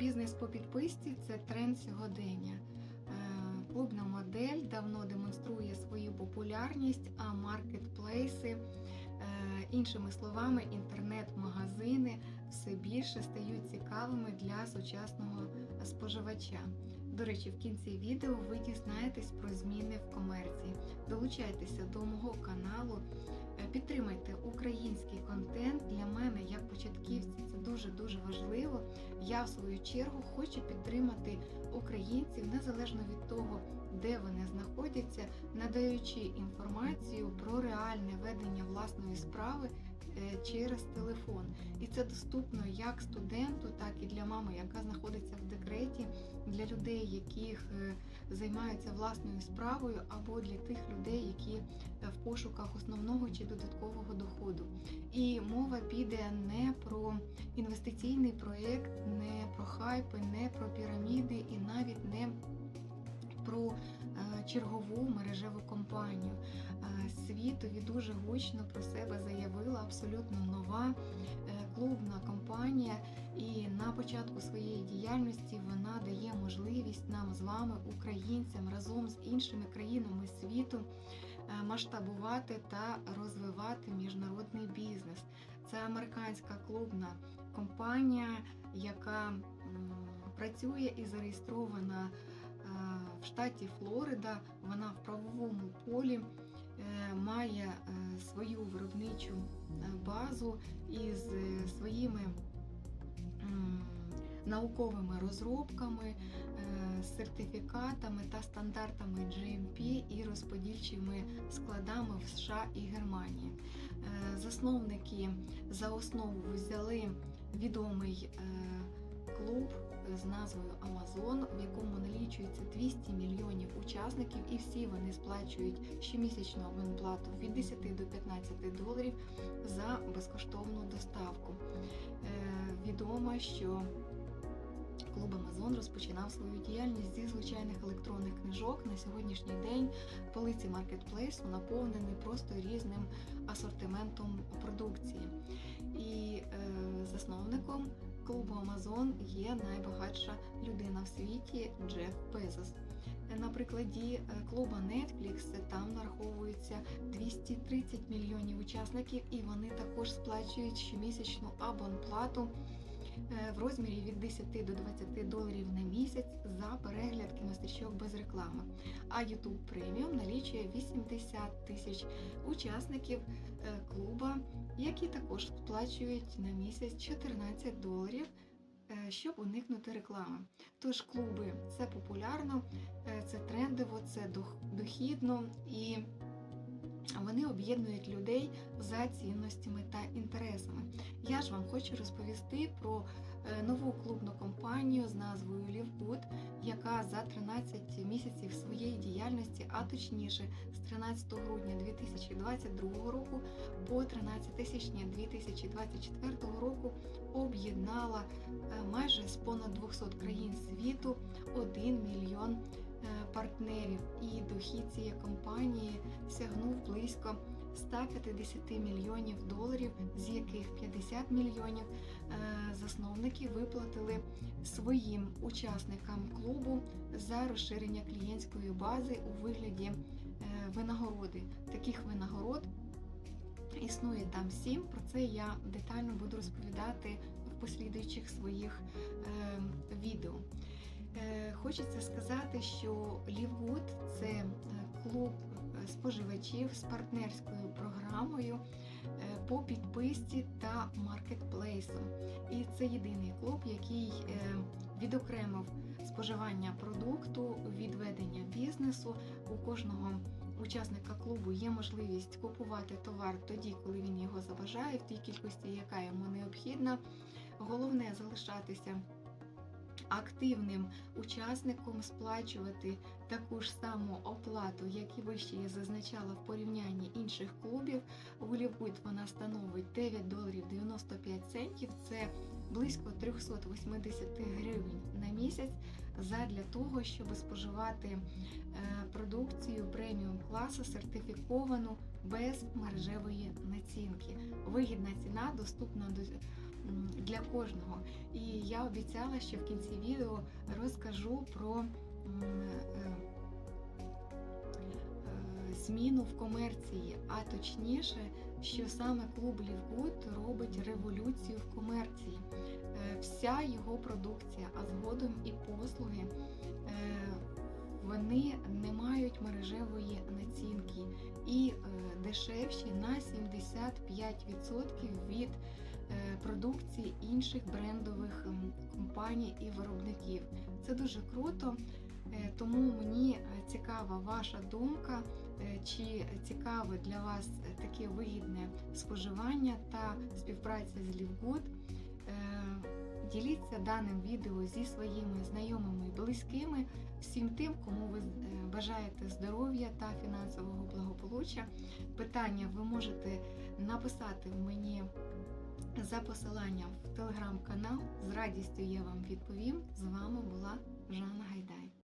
Бізнес по підписці це тренд сьогодення. Е, Клубна модель давно демонструє свою популярність, а маркетплейси, е, іншими словами, інтернет-магазини все більше стають цікавими для сучасного споживача. До речі, в кінці відео ви дізнаєтесь про зміни в комерції. Долучайтеся до мого каналу, е, підтримайте український контент. Для мене, як початківці, це дуже-дуже важливо. Я, в свою чергу, хочу підтримати українців незалежно від того, де вони знаходяться, надаючи інформацію про реальне ведення власної справи через телефон. І це доступно як студенту, так і для мами, яка знаходиться в декреті, для людей, яких е, займаються власною справою, або для тих людей, які е, в пошуках основного чи додаткового доходу. І мова піде не про інвестиційний проєкт, не про хайпи, не про піраміди і навіть не про е, чергову мережеву компанію. Е, Світові дуже гучно про себе заявила абсолютно нова е, клубна компанія, і на початку своєї діяльності вона дає можливість нам з вами, українцям, разом з іншими країнами світу масштабувати та розвивати міжнародний бізнес. Це американська клубна компанія, яка працює і зареєстрована в штаті Флорида. Вона в правовому полі е, має е, свою виробничу е, базу із своїми науковими розробками, сертифікатами та стандартами GMP і розподільчими складами в США і Германії. Засновники за основу взяли відомий клуб з назвою Amazon, в якому налічується 200 мільйонів учасників, і всі вони сплачують щомісячну абонплату від 10 до 15 доларів за безкоштовну доставку. Е, Відомо, що Клуб Амазон розпочинав свою діяльність зі звичайних електронних книжок. На сьогоднішній день полиці маркетплейсу наповнені просто різним асортиментом продукції. І е, засновником клубу Амазон є найбагатша людина в світі Джеф Безос. На прикладі е, клуба Netflix там нараховується 230 мільйонів учасників, і вони також сплачують щомісячну абонплату е, в розмірі від 10 до 20 доларів на місяць за перегляд кінострічок без реклами. А YouTube Premium налічує 80 тисяч учасників е, клуба, які також сплачують на місяць 14 доларів. е, Щоб уникнути реклами. Тож клуби це популярно, е, це трендово, це дохідно і вони об'єднують людей за цінностями та інтересами. Ж вам хочу розповісти про е, нову клубну компанію з назвою Лівгуд, яка за 13 місяців своєї діяльності, а точніше з 13 грудня 2022 року по 13 січня 2024 року об'єднала е, майже з понад 200 країн світу 1 мільйон партнерів. І дохід цієї компанії сягнув близько 150 мільйонів доларів, з яких 50 мільйонів е, засновники виплатили своїм учасникам клубу за розширення клієнтської бази у вигляді е, винагороди. Таких винагород існує там сім. Про це я детально буду розповідати в послідуючих своїх е, відео. Е, Хочеться сказати, що Лівгуд це е, клуб е, споживачів з партнерською програмою по підписці та маркетплейсом. І це єдиний клуб, який відокремив споживання продукту від ведення бізнесу. У кожного учасника клубу є можливість купувати товар тоді, коли він його забажає, в тій кількості, яка йому необхідна. Головне залишатися активним учасником, сплачувати таку ж саму оплату, як і вище я зазначала в порівнянні інших клубів. У Лівгуд вона становить 9 доларів 95 центів. Це близько 380 гривень на місяць задля того, щоб споживати е, продукцію преміум класу, сертифіковану без мережевої націнки. Вигідна ціна доступна до для кожного. І я обіцяла, що в кінці відео розкажу про е, е, зміну в комерції, а точніше, що саме клуб Лівгуд робить революцію в комерції. Е, Вся його продукція, а згодом і послуги, вони не мають мережевої націнки і е, дешевші на 75% від е, продукції інших брендових компаній і виробників. Це дуже круто, е, тому мені цікава ваша думка, чи цікаве для вас таке вигідне споживання та співпраця з Лівгуд. Діліться даним відео зі своїми знайомими і близькими, всім тим, кому ви е, бажаєте здоров'я та фінансового благополуччя. Питання ви можете написати мені за посиланням в телеграм-канал. З радістю я вам відповім. З вами